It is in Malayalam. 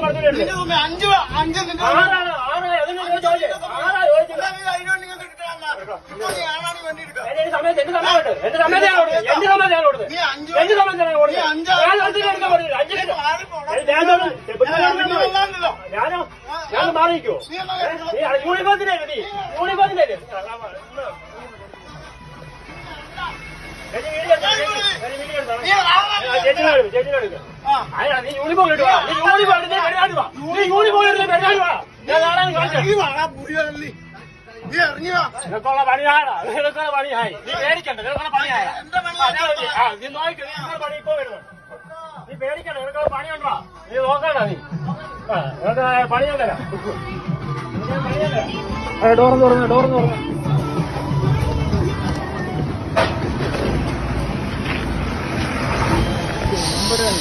ഞാൻ അഞ്ച് അഞ്ച് നീ എടുക്കാം എന്റെ സമയത്ത് എന്റെ സമയത്ത് എന്റെ കൊടുത്തത് എന്റെ സമയത്താണ് കൊടുത്തത് നീ അഞ്ച് എന്റെ സമയത്താണ് നീ യൂണിഫോം ഇടുക നീ യൂണിഫോം ഇടുന്നേ പരിപാടി വാ. നീ യൂണിഫോം ഇടുന്നേ പരിപാടി വാ. ഞാൻ നാളെ കാണിച്ചു ഇറങ്ങി വാടാ പുരിയല്ലി നീ ഇറങ്ങി വാ. നിനക്കുള്ള പണിയാടാ. നിനക്കുള്ള പണിയായി. നീ പേടിക്കണ്ട നിനക്കുള്ള പണിയായ. എന്റെ പണി നീ നോക്ക് നിനക്കുള്ള ഇപ്പൊ വരുന്നു. നീ പേടിക്കണ്ട നിനക്കുള്ള പണിയുണ്ടോ നീ നോക്കണ്ട നീ. ഡോർ തുറന്നു ഡോർ തുറന്ന്. rồi